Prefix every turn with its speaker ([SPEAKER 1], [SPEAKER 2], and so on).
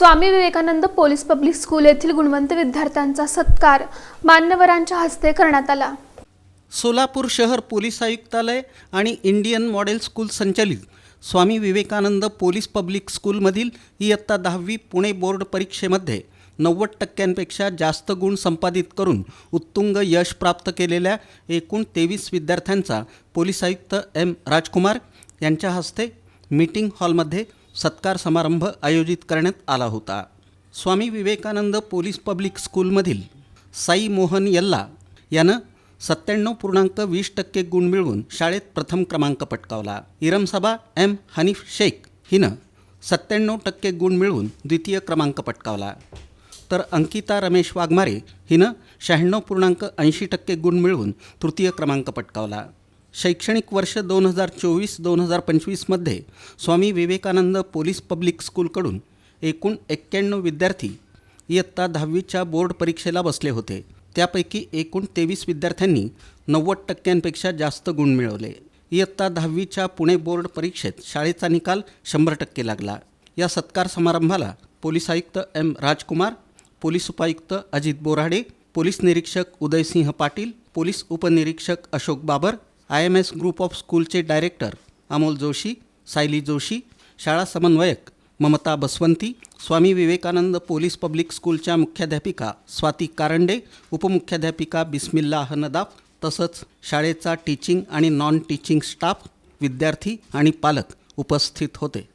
[SPEAKER 1] Swami Vivekananda police public school येथील गुणवंत विद्यार्थ्यांचा सत्कार मान्यवरांच्या हस्ते करण्यात आला.
[SPEAKER 2] सोलापूर शहर पोलीस आयुक्तालय आणि इंडियन मॉडेल स्कूल संचलित स्वामी विवेकानंद पोलीस पब्लिक स्कूलमधील इयत्ता दहावी पुणे बोर्ड परीक्षेमध्ये नव्वद टक्क्यांपेक्षा जास्त गुण संपादित करून उत्तुंग यश प्राप्त केलेल्या एकूण तेवीस विद्यार्थ्यांचा पोलीस आयुक्त एम राजकुमार यांच्या हस्ते मीटिंग हॉलमध्ये सत्कार समारंभ आयोजित करण्यात आला होता. स्वामी विवेकानंद पोलीस पब्लिक स्कूलमधील साई मोहन यल्ला यानं सत्त्याण्णव पूर्णांक वीस टक्के गुण मिळवून शाळेत प्रथम क्रमांक पटकावला. इरमसभा एम हनीफ शेख हिनं सत्त्याण्णव टक्के गुण मिळवून द्वितीय क्रमांक पटकावला. तर अंकिता रमेश वाघमारे हिनं शहाण्णव पूर्णांक ऐंशी टक्के गुण मिळवून तृतीय क्रमांक पटकावला. शैक्षणिक वर्ष दोन हजार चोवीस दोन हजार पंचवीसमध्ये स्वामी विवेकानंद पोलीस पब्लिक स्कूलकडून एकूण एक्क्याण्णव विद्यार्थी इयत्ता दहावीच्या बोर्ड परीक्षेला बसले होते. त्यापैकी एकूण तेवीस विद्यार्थ्यांनी नव्वद टक्क्यांपेक्षा जास्त गुण मिळवले. इयत्ता दहावीच्या पुणे बोर्ड परीक्षेत शाळेचा निकाल शंभर टक्के लागला. या सत्कार समारंभाला पोलीस आयुक्त एम राजकुमार पोलीस उपायुक्त अजित बोराडे पोलीस निरीक्षक उदयसिंह पाटील पोलीस उपनिरीक्षक Ashok Babar I M S group of स्कूलचे डायरेक्टर अमोल जोशी सायली जोशी शाळा समन्वयक ममता बसवंती स्वामी विवेकानंद पोलीस पब्लिक स्कूलच्या मुख्याध्यापिका स्वाती कारंडे उपमुख्याध्यापिका बिस्मिल्ला अहनदाफ तसंच शाळेचा टीचिंग आणि नॉन टीचिंग स्टाफ विद्यार्थी आणि पालक उपस्थित होते.